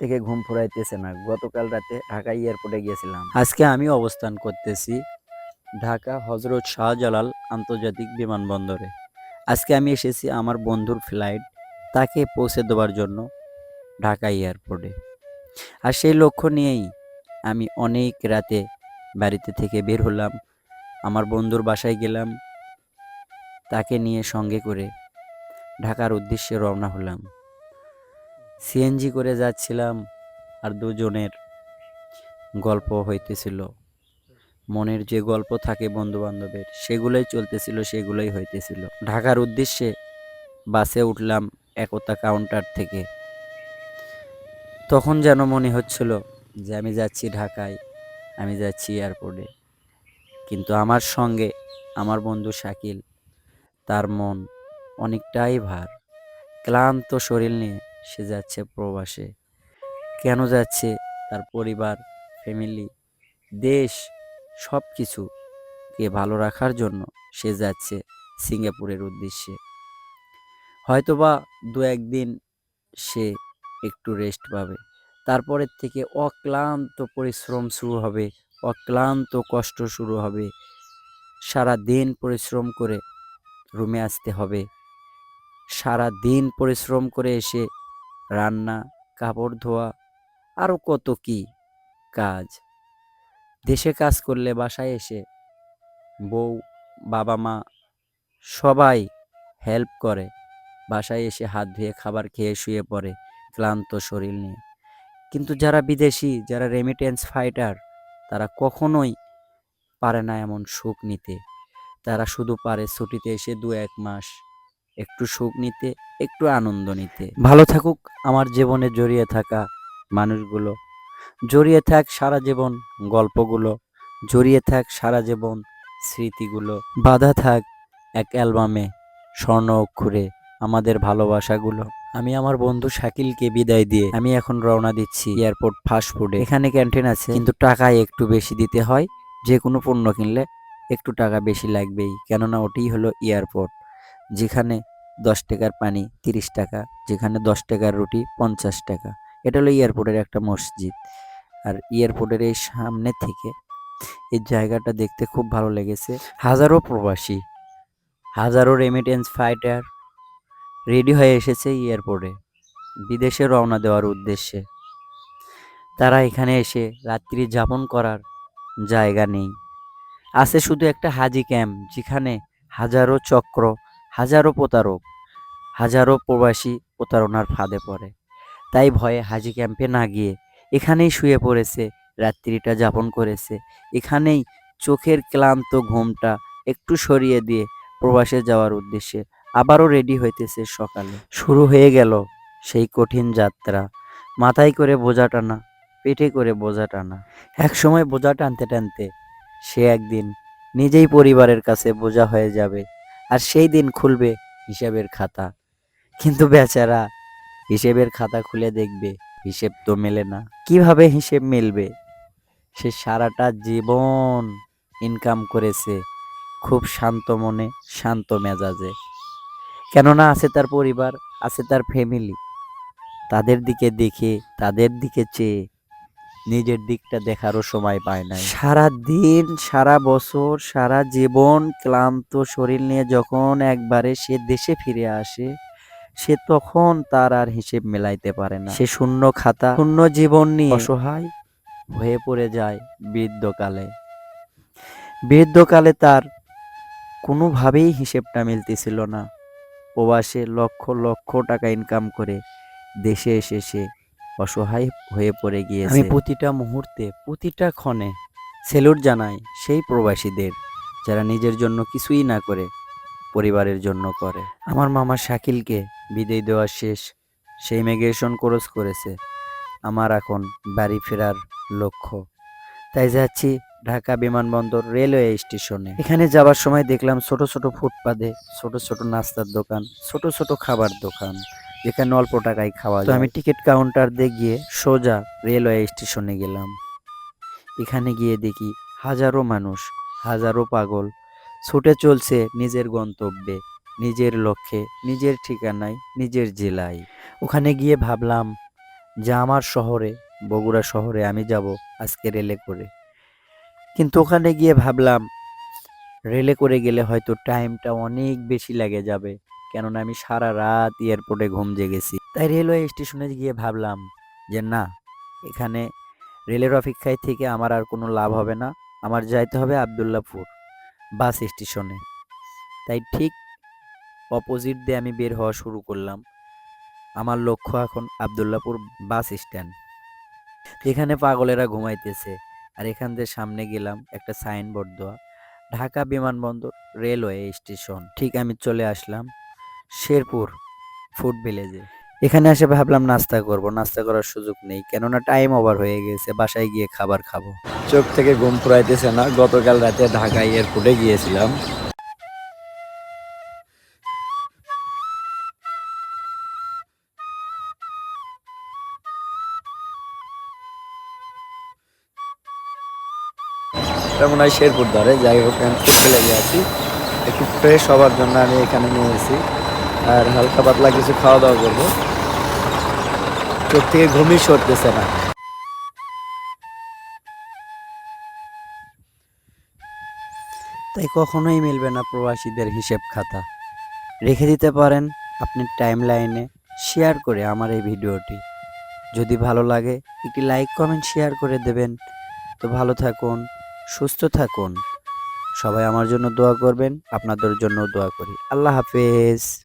থেকে ঘুম ফুরাইতেছে না। গতকাল রাতে ঢাকা এয়ারপোর্টে গিয়েছিলাম। আজকে আমি অবস্থান করতেছি ঢাকা হজরত শাহজালাল আন্তর্জাতিক বিমানবন্দরে। আজকে আমি এসেছি আমার বন্ধুর ফ্লাইট, তাকে পৌঁছে দেওয়ার জন্য ঢাকা এয়ারপোর্টে। আর সেই লক্ষ্য নিয়েই আমি অনেক রাতে বাড়িতে থেকে বের হলাম। আমার বন্ধুর বাসায় গেলাম, তাকে নিয়ে সঙ্গে করে ঢাকার উদ্দেশ্যে রওনা হলাম। সিএনজি করে যাচ্ছিলাম আর দুজনের গল্প হইতেছিল। মনের যে গল্প থাকে বন্ধু বান্ধবের সেগুলোই চলতেছিল, সেগুলোই হইতেছিল। ঢাকার উদ্দেশ্যে বাসে উঠলাম একতা কাউন্টার থেকে। তখন যেন মনে হচ্ছিল যে আমি যাচ্ছি ঢাকায়, আমি যাচ্ছি এয়ারপোর্টে কিন্তু আমার সঙ্গে আমার বন্ধু শাকিল, তার মন অনেকটাই ভার। ক্লান্ত শরীর নিয়ে সে যাচ্ছে প্রবাসে। কেন যাচ্ছে? তার পরিবার ফ্যামিলি দেশ সব কিছুকে ভালো রাখার জন্য সে যাচ্ছে সিঙ্গাপুরের উদ্দেশ্যে। হয়তোবা দু একদিন সে একটু রেস্ট পাবে। তারপরের থেকে অক্লান্ত পরিশ্রম শুরু হবে, অক্লান্ত কষ্ট শুরু হবে। সারা দিন পরিশ্রম করে রুমে আসতে হবে। সারা দিন পরিশ্রম করে এসে রান্না, কাপড় ধোয়া আরও কত কি কাজ। দেশে কাজ করলে বাসায় এসে বউ, বাবা, মা সবাই হেল্প করে। বাসায় এসে হাত ধুয়ে খাবার খেয়ে শুয়ে পড়ে ক্লান্ত শরীর নিয়ে। কিন্তু যারা বিদেশি, যারা রেমিটেন্স ফাইটার তারা কখনোই পারে না এমন সুখ নিতে। তারা শুধু পারে ছুটিতে এসে দু এক মাস একটু সুখ নিতে, একটু আনন্দ নিতে। ভালো থাকুক আমার জীবনে জড়িয়ে থাকা মানুষগুলো। জড়িয়ে থাক সারা জীবন গল্পগুলো। জড়িয়ে থাক সারা জীবন স্মৃতিগুলো। বাধা থাক এক অ্যালবামে স্বর্ণ অক্ষরে আমাদের ভালোবাসাগুলো। আমি আমার বন্ধু শাকিলকে বিদায় দিয়ে আমি এখন রওনা দিচ্ছি এয়ারপোর্ট ফাস্টফুডে। এখানে ক্যান্টিন আছে। কিন্তু টাকা একটু বেশি দিতে হয়। যে কোনো পণ্য কিনলে একটু টাকা বেশি লাগবেই। কেননা ওটাই হলো এয়ারপোর্ট। যেখানে দশ টাকার পানি তিরিশ টাকা, যেখানে দশ টাকার রুটি পঞ্চাশ টাকা। এটা হলো এয়ারপোর্টের একটা মসজিদ। আর এয়ারপোর্টের এই সামনে থেকে এই জায়গাটা দেখতে খুব ভালো লেগেছে। হাজারো প্রবাসী, হাজারো রেমিটেন্স ফাইটার রেডি হয়ে এসেছে এয়ারপোর্টে। বিদেশে রওনা দেওয়ার উদ্দেশ্যে। তারা এখানে এসে রাত্রি যাপন করার জায়গা নেই। আছে শুধু একটা হাজি ক্যাম্প, যেখানে হাজারো চক্র হাজারো প্রতারক, হাজারো প্রবাসী প্রতারণার ফাঁদে পড়ে। তাই ভয়ে হাজি ক্যাম্পে না গিয়ে এখানেই শুয়ে পড়েছে, রাত্রিটা যাপন করেছে। এখানেই চোখের ক্লান্ত ঘুমটা একটু সরিয়ে দিয়ে প্রবাসে যাওয়ার উদ্দেশ্যে আবারও রেডি হইতেছে সকালে। শুরু হয়ে গেল সেই কঠিন যাত্রা। মাথায় করে বোঝা টানা, পেটে করে বোঝা টানা। এক সময় বোঝা টানতে টানতে সে একদিন নিজেই পরিবারের কাছে বোঝা হয়ে যাবে আর সেই দিন খুলবে হিসাবের খাতা। কিন্তু বেচারা হিসেবের খাতা খুলে দেখবে, হিসেব তো মেলে না। কীভাবে হিসেব মিলবে? সে সারাটা জীবন ইনকাম করেছে খুব শান্ত মনে, শান্ত মেজাজে। কেননা আছে তার পরিবার, আছে তার ফ্যামিলি তাদের দিকে দেখে, তাদের দিকে চেয়ে নিজের দিকটা দেখারও সময় পায় না সারা দিন সারা বছর, সারা জীবন ক্লান্ত শরীর নিয়ে যখন একবারে সে দেশে ফিরে আসে, সে তখন তার আর হিসেব মেলাইতে পারে না। সে শূন্য খাতা, শূন্য জীবন নিয়ে অসহায় হয়ে পড়ে যায় বৃদ্ধকালে। বৃদ্ধকালে তার কোনোভাবেই হিসেবটা মিলতেছিল না। প্রবাসে লক্ষ লক্ষ টাকা ইনকাম করে দেশে এসে সে অসহায় হয়ে পড়ে গিয়েছে। আমি প্রতিটা মুহূর্তে প্রতিটা ক্ষণে সেলুট জানাই সেই প্রবাসীদের যারা নিজের জন্য কিছুই না করে পরিবারের জন্য করে। আমার মামা শাকিলকে বিদায় দেওয়া শেষ। সেই ইমিগ্রেশন কোর্স করেছে। আমার এখন বাড়ি ফেরার লক্ষ্য। তাই যাচ্ছি ঢাকা বিমানবন্দর রেলওয়ে স্টেশনে। এখানে যাবার সময় দেখলাম ছোট ছোট ফুটপাতে ছোট ছোট নাস্তার দোকান ছোট ছোট খাবার দোকান। যেখানে অল্প টাকায় খাওয়া যায় আমি টিকিট কাউন্টার দিয়ে গিয়ে সোজা রেলওয়ে স্টেশনে গেলাম। এখানে গিয়ে দেখি হাজারো মানুষ হাজারো পাগল। ছুটে চলছে নিজের গন্তব্যে নিজের লক্ষ্যে নিজের ঠিকানায় নিজের জেলায়। ওখানে গিয়ে ভাবলাম যে আমার শহরে বগুড়া শহরে আমি যাব আজকে রেলে করে। কিন্তু ওখানে গিয়ে ভাবলাম রেলে করে গেলে হয়তো টাইমটা অনেক বেশি লাগে যাবে। কেননা আমি সারা রাত এয়ারপোর্টে ঘুম জেগেছি। তাই রেলওয়ে স্টেশনে গিয়ে ভাবলাম যে না, এখানে রেলের অপেক্ষায় থেকে আমার আর কোনো লাভ হবে না, আমার যাইতে হবে আবদুল্লাপুর বাস স্টেশনে। তাই ঠিক অপোজিট দিয়ে আমি বের হওয়া শুরু করলাম। আমার লক্ষ্য এখন আবদুল্লাপুর বাস স্ট্যান্ড। এখানে পাগলেরা ঘুমাইতেছে। আর এখান দিয়ে সামনে গেলাম একটা সাইনবোর্ড দেওয়া। ঢাকা বিমানবন্দর রেলওয়ে স্টেশন। ঠিক আমি চলে আসলাম। শেরপুর ফুড ভিলেজে। এখানে এসে ভাবলাম নাস্তা করব, নাস্তা করার সুযোগ নেই। কেননা টাইম ওভার হয়ে গেছে, বাসায় গিয়ে খাবার খাব। চোখ থেকে ঘুম ফুরাইতেছে না, গতকাল রাতে ঢাকা এয়ারপোর্টে গিয়েছিলাম। মনে হয় শেরপুর ধরে। যাই হোক, আমি ফুটতে লেগে আছি। একটু ফ্রেশ হওয়ার জন্য আমি এখানে নিয়ে এসেছি। আর হালকা পাতলা কিছু খাওয়া দাওয়া করব। চোখ থেকে ঘুমই সরতেছে না। তাই কখনোই মিলবে না প্রবাসীদের হিসেব খাতা। রেখে দিতে পারেন আপনি টাইম লাইনে শেয়ার করে আমার এই ভিডিওটি। যদি ভালো লাগে, একটি লাইক কমেন্ট শেয়ার করে দেবেন। তো ভালো থাকুন, সুস্থ থাকুন। সবাই আমার জন্য দোয়া করবেন, আপনাদের জন্য দোয়া করি। আল্লাহ হাফেজ।